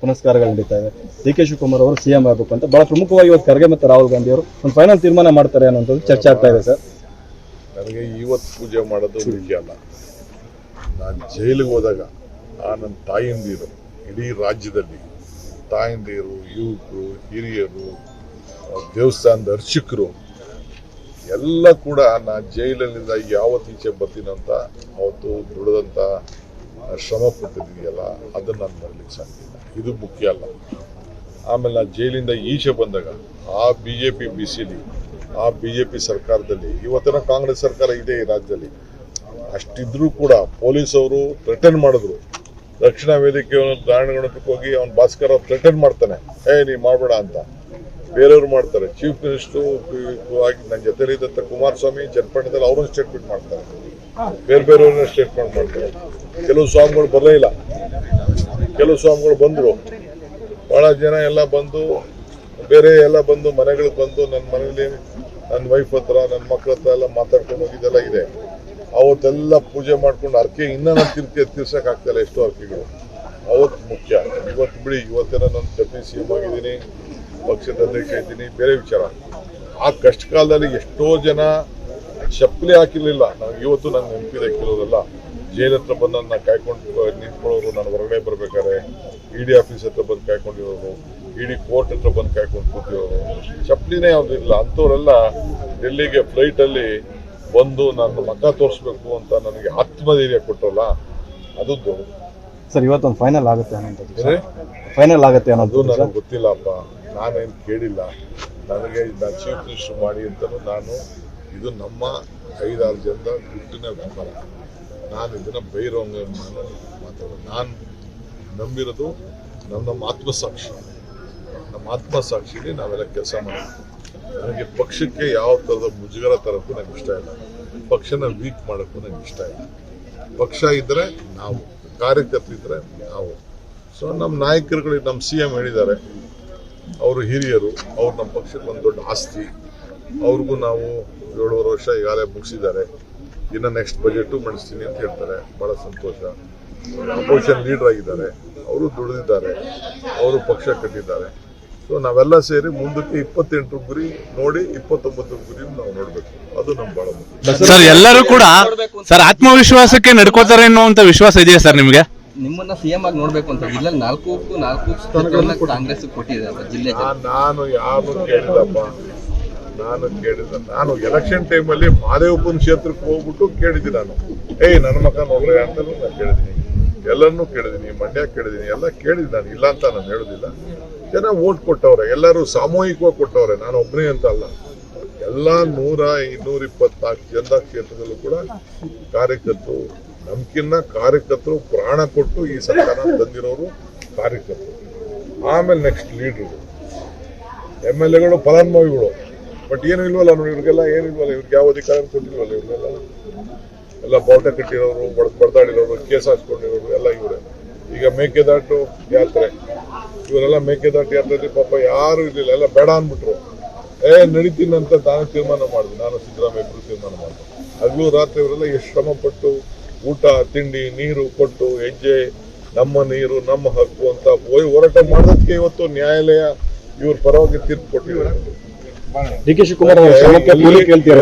ಪುನಸ್ಕಾರಗಳು ನಡೀತಾ ಇದೆ. D K Shivakumar ಅವರು ಸಿಎಂ ಆಗಬೇಕು ಅಂತ ಬಹಳ ಪ್ರಮುಖವಾಗಿ ಇವತ್ತು ಖರ್ಗೆ ಮತ್ತು ರಾಹುಲ್ ಗಾಂಧಿ ಅವರು ಒಂದು ಫೈನಲ್ ತೀರ್ಮಾನ ಮಾಡ್ತಾರೆ ಅನ್ನೋಂಥದ್ದು ಚರ್ಚೆ ಆಗ್ತಾ ಇದೆ, ಸರ್. ನನಗೆ ಇವತ್ತು ಪೂಜೆ ಮಾಡೋದು ಮುಖ್ಯ ಅಲ್ಲ. ನಾನು ಜೈಲಿಗೆ ಹೋದಾಗ ಆ ನನ್ನ ತಾಯಿಂದಿರು, ಇಡೀ ರಾಜ್ಯದಲ್ಲಿ ತಾಯಂದಿರು, ಯುವಕರು, ಹಿರಿಯರು, ದೇವಸ್ಥಾನದ ಅರ್ಚಕರು, ಎಲ್ಲ ಕೂಡ ನಾನು ಜೈಲಿನಿಂದ ಯಾವತ್ತು ಈಚೆ ಬರ್ತೀನಂತ ಅವತ್ತು ದುಡಿದಂಥ ಶ್ರಮ ಪಟ್ಟಿದೆಯಲ್ಲ ಅದನ್ನು ನಾನು ಮರಲಿಕ್ಕೆ ಸಾಧ್ಯ ಇದು ಮುಖ್ಯ ಅಲ್ಲ. ಆಮೇಲೆ ನಾನು ಜೈಲಿಂದ ಈಚೆ ಬಂದಾಗ, ಆ ಬಿ ಜೆ ಪಿ ಬಿಸಿಲಿ, ಆ ಬಿ ಜೆ ಪಿ ಸರ್ಕಾರದಲ್ಲಿ, ಇವತ್ತಿನ ಕಾಂಗ್ರೆಸ್ ಸರ್ಕಾರ ಇದೆ ಈ ರಾಜ್ಯದಲ್ಲಿ, ಅಷ್ಟಿದ್ರೂ ಕೂಡ ಪೊಲೀಸ್ ಅವರು ಥ್ರೆಟನ್ ಮಾಡಿದ್ರು. ರಕ್ಷಣಾ ವೇದಿಕೆ ಧಾರಣೆಗೊಳಕ್ಕೆ ಹೋಗಿ ಅವ್ನು ಭಾಸ್ಕರ್ ಅವ್ರು ಥ್ರೆಟನ್ ಮಾಡ್ತಾನೆ. ಏ ನೀ ಮಾಡಬೇಡ ಅಂತ. ಬೇರೆಯವ್ರು ಮಾಡ್ತಾರೆ. ಚೀಫ್ ಮಿನಿಸ್ಟ್ರು ಆಗಿ ನನ್ನ ಜೊತೆಲಿದ್ದಂಥ ಕುಮಾರಸ್ವಾಮಿ ಚನ್ನಪಟ್ಟಣದಲ್ಲಿ ಅವರೊಂದು ಸ್ಟೇಟ್ಮೆಂಟ್ ಮಾಡ್ತಾರೆ. ಬೇರೆ ಬೇರೆಯವ್ರನ್ನ ಸ್ಟೇಟ್ಮೆಂಟ್ ಮಾಡ್ತಾರೆ. ಕೆಲವು ಸ್ವಾಮಿಗಳು ಬರಲೇ ಇಲ್ಲ. ಕೆಲವು ಸ್ವಾಮಿಗಳು ಬಂದರು. ಭಾಳ ಜನ ಎಲ್ಲ ಬಂದು, ಬೇರೆ ಎಲ್ಲ ಬಂದು, ಮನೆಗಳಿಗೆ ಬಂದು ನನ್ನ ಮನೆಯಲ್ಲಿ ನನ್ನ ವೈಫ್ ಹತ್ರ ನನ್ನ ಮಕ್ಕಳ ಹತ್ರ ಎಲ್ಲ ಮಾತಾಡ್ಕೊಂಡು ಹೋಗಿದ್ದೆಲ್ಲ ಇದೆ. ಅವತ್ತೆಲ್ಲ ಪೂಜೆ ಮಾಡ್ಕೊಂಡು ಅರ್ಕೆ ಇನ್ನೂ ನಾನು ತಿರ್ತಿ ಇಲ್ಲ ಎಷ್ಟೋ ಅರ್ಕೆಗಳು ಅವತ್ತು ಮುಖ್ಯ. ಇವತ್ತು ಬಿಡಿ ಇವತ್ತೆಲ್ಲ ನಾನು ಡೆಪ್ಯೂಟಿ ಸಿ ಎಂ ಆಗಿದ್ದೀನಿ, ಪಕ್ಷದ ಅಧ್ಯಕ್ಷ ಇದ್ದೀನಿ, ಬೇರೆ ವಿಚಾರ. ಆ ಕಷ್ಟ ಕಾಲದಲ್ಲಿ ಎಷ್ಟೋ ಜನ ಚಪ್ಪಲಿ ಹಾಕಿರ್ಲಿಲ್ಲ. ನನಗೆ ಇವತ್ತು ನಂಗೆ ನೆನಪಿದೆ ಕೆಲವರೆಲ್ಲ. ಜೈಲ್ ಹತ್ರ ಬಂದು ನನ್ನ ಕಾಯ್ಕೊಂಡು ನಿಂತ್ಕೊಳ್ಳೋರು ನಾನು ಹೊರಗಡೆ ಬರ್ಬೇಕಾದ್ರೆ ಇ ಡಿ ಆಫೀಸ್ ಹತ್ರ ಬಂದು ಕಾಯ್ಕೊಂಡಿರೋರು ಇಡಿ ಕೋರ್ಟ್ ಹತ್ರ ಬಂದು ಕಾಯ್ಕೊಂಡು ಕೂತಿರೋರು. ಚಪ್ಪಲಿನೇ ಯಾವ್ದು ಇಲ್ಲ. ಅಂಥವರೆಲ್ಲ ಡೆಲ್ಲಿಗೆ ಫ್ಲೈಟಲ್ಲಿ ಬಂದು ನನ್ನ ಮಕ್ಕ ತೋರಿಸ್ಬೇಕು ಅಂತ ನನಗೆ ಆತ್ಮಧೈರ್ಯ ಕೊಟ್ಟಲ್ಲ ಅದು ಸರ್ ಇವತ್ತೊಂದು ಫೈನಲ್ ಆಗುತ್ತೆ ಅನ್ನೋದು? ಫೈನಲ್ ಆಗುತ್ತೆ ಅನ್ನೋದು ನನಗೆ ಗೊತ್ತಿಲ್ಲಪ್ಪ ನಾನೇನು ಕೇಳಿಲ್ಲ. ನನಗೆ ನಾನು ಚೀಫ್ ಮಿನಿಸ್ಟರ್ ಮಾಡಿ ಅಂತಲೂ ನಾನು ಇದು ನಮ್ಮ ಐದಾರು ಜನದ ಗುಟ್ಟಿನ ವ್ಯಾಪಾರ. ನಾನು ಇದನ್ನು ಬೈರೋಂಗ ನಾನು ಮಾತಾಡೋದು. ನಾನು ನಂಬಿರೋದು ನಮ್ಮ ನಮ್ಮ ಆತ್ಮಸಾಕ್ಷಿ. ನಮ್ಮ ಆತ್ಮಸಾಕ್ಷಿಲಿ ನಾವೆಲ್ಲ ಕೆಲಸ ಮಾಡೋದು. ನನಗೆ ಪಕ್ಷಕ್ಕೆ ಯಾವ ಥರದ ಮುಜುಗರ ತರೋಕ್ಕೂ ನನಗೆ ಇಷ್ಟ ಇಲ್ಲ. ಪಕ್ಷನ ವೀಕ್ ಮಾಡೋಕ್ಕೂ ನನಗೆ ಇಷ್ಟ ಇಲ್ಲ. ಪಕ್ಷ ಇದ್ದರೆ ನಾವು ಕಾರ್ಯಕರ್ತರಿದ್ದರೆ ನಾವು. ಸೊ ನಮ್ಮ ನಾಯಕರುಗಳಿಗೆ ನಮ್ಮ ಸಿ ಎಂ ಹೇಳಿದ್ದಾರೆ. ಅವರು ಹಿರಿಯರು, ಅವ್ರು ನಮ್ಮ ಪಕ್ಷಕ್ಕೆ ಒಂದು ದೊಡ್ಡ ಆಸ್ತಿ. ಅವ್ರಿಗೂ ನಾವು ಏಳುವರೆ ವರ್ಷ ಈಗಾಗಲೇ ಮುಗಿಸಿದ್ದಾರೆ. ಇನ್ನು ನೆಕ್ಸ್ಟ್ ಬಜೆಟು ಮಂಡಿಸ್ತೀನಿ ಅಂತ ಹೇಳ್ತಾರೆ. ಭಾಳ ಸಂತೋಷ. ಅಪೋಸಿಷನ್ ಲೀಡರ್ ಆಗಿದ್ದಾರೆ. ಅವರು ದುಡಿದಿದ್ದಾರೆ. ಅವರು ಪಕ್ಷ ಕಟ್ಟಿದ್ದಾರೆ. ಸೊ ನಾವೆಲ್ಲ ಸೇರಿ ಮುಂದಕ್ಕೆ ಇಪ್ಪತ್ತೆಂಟು ಗುರಿ ನೋಡಿ ಇಪ್ಪತ್ತೊಂಬತ್ತು ಗುರಿ ನಾವು ನೋಡಬೇಕು. ಅದು ನಮ್ಮ ಬಹಳ ಮುಖ್ಯ. ಸರ್ ಎಲ್ಲರೂ ಕೂಡ ಸರ್ ಆತ್ಮವಿಶ್ವಾಸಕ್ಕೆ ನಡ್ಕೋತಾರೆ ಅನ್ನುವಂತ ವಿಶ್ವಾಸ ಇದೆಯಾ ಸರ್ ನಿಮಗೆ? ನಿಮ್ಮನ್ನ ಸಿಎಂ ಆಗಿ ನೋಡ್ಬೇಕು ಅಂತ. ಜಿಲ್ಲೆ ನಾಲ್ಕು ನಾಲ್ಕು ಸ್ಥಾನಗಳನ್ನ ಕಾಂಗ್ರೆಸ್ ಕೊಟ್ಟಿದೆ ಜಿಲ್ಲೆ. ನಾನ್- ನಾನು ಯಾರು ಕೇಳಿಲ್ಲಪ್ಪ. ನಾನು ಕೇಳಿದ, ನಾನು ಎಲೆಕ್ಷನ್ ಟೈಮಲ್ಲಿ ಮಾದೇವಪ್ಪನ ಕ್ಷೇತ್ರಕ್ಕೆ ಹೋಗ್ಬಿಟ್ಟು ಕೇಳಿದ್ದೀನಿ ನಾನು. ಏಯ್, ನನ್ನ ಮಕ್ಕ ನೋಡ್ರಿ ಅಂತಲೂ ನಾನು ಕೇಳಿದ್ದೀನಿ. ಎಲ್ಲರನ್ನೂ ಕೇಳಿದ್ದೀನಿ, ಮಂಡ್ಯ ಕೇಳಿದ್ದೀನಿ, ಎಲ್ಲ ಕೇಳಿದ್ದೀನಿ ನಾನು. ಇಲ್ಲ ಅಂತ ನಾನು ಹೇಳೋದಿಲ್ಲ. ಜನ ಓಟ್ ಕೊಟ್ಟವ್ರೆ, ಎಲ್ಲರೂ ಸಾಮೂಹಿಕವಾಗಿ ಕೊಟ್ಟವ್ರೆ. ನಾನು ಒಬ್ಬನೇ ಅಂತ ಅಲ್ಲ. ಎಲ್ಲ ನೂರ ಇನ್ನೂರ ಇಪ್ಪತ್ನಾಲ್ಕು ಕ್ಷೇತ್ರದಲ್ಲೂ ಕೂಡ ಕಾರ್ಯಕರ್ತರು, ನಮ್ಕಿನ್ನ ಕಾರ್ಯಕರ್ತರು ಪ್ರಾಣ ಕೊಟ್ಟು ಈ ಸರ್ಕಾರ ತಂದಿರೋರು ಕಾರ್ಯಕರ್ತರು. ಆಮೇಲೆ ನೆಕ್ಸ್ಟ್ ಲೀಡ್ರು ಎಂ ಎಲ್ ಎಗಳು ಫಲಾನುಭವಿಗಳು ಬಟ್ ಏನು ಇಲ್ವಲ್ಲ ನೋಡಿ, ಇವ್ರಿಗೆಲ್ಲ ಏನು ಇಲ್ವಲ್ಲ, ಇವ್ರಿಗೆ ಯಾವ ಅಧಿಕಾರ ಕೊಟ್ಟಿಲ್ವಲ್ಲ ಇವ್ರಿಗೆಲ್ಲ. ಎಲ್ಲ ಬಾವುಟ ಕಟ್ಟಿರೋರು, ಬಡ್, ಬಡ್ದಾಡಿರೋರು, ಕೇಸ್ ಹಾಕ್ಸ್ಕೊಂಡಿರೋರು ಎಲ್ಲ ಇವರೇ. ಈಗ ಮೇಕೆದಾಟು ಯಾತ್ರೆ. ಇವರೆಲ್ಲ ಮೇಕೆದಾಟು ಯಾತ್ರೆಯಲ್ಲಿ ಪಾಪ ಯಾರು ಇರಲಿಲ್ಲ, ಎಲ್ಲ ಬೇಡ ಅಂದ್ಬಿಟ್ರು. ಏ, ನಡೀತೀನಿ ಅಂತ ನಾನು ತೀರ್ಮಾನ ಮಾಡಿದೆ. ನಾನು ಸಿದ್ದರಾಮಯ್ಯ ಇಬ್ಬರು ತೀರ್ಮಾನ ಮಾಡಿದೆ. ಹಗಲು ರಾತ್ರಿ ಇವರೆಲ್ಲ ಎಷ್ಟು ಶ್ರಮ ಪಟ್ಟು ಊಟ, ತಿಂಡಿ, ನೀರು ಕೊಟ್ಟು, ಹೆಜ್ಜೆ, ನಮ್ಮ ನೀರು, ನಮ್ಮ ಹಕ್ಕು ಅಂತ ಹೋಯ್ ಹೋರಾಟ ಮಾಡೋದಕ್ಕೆ ಇವತ್ತು ನ್ಯಾಯಾಲಯ ಇವ್ರ ಪರವಾಗಿ ತೀರ್ಪು ಕೊಟ್ಟಿದ್ದಾರೆ ಡಿ ಕೆ ಶಿವಕುಮಾರ್ ಅವರ ಕೂಲಿ ಕೇಳ್ತೀರಾ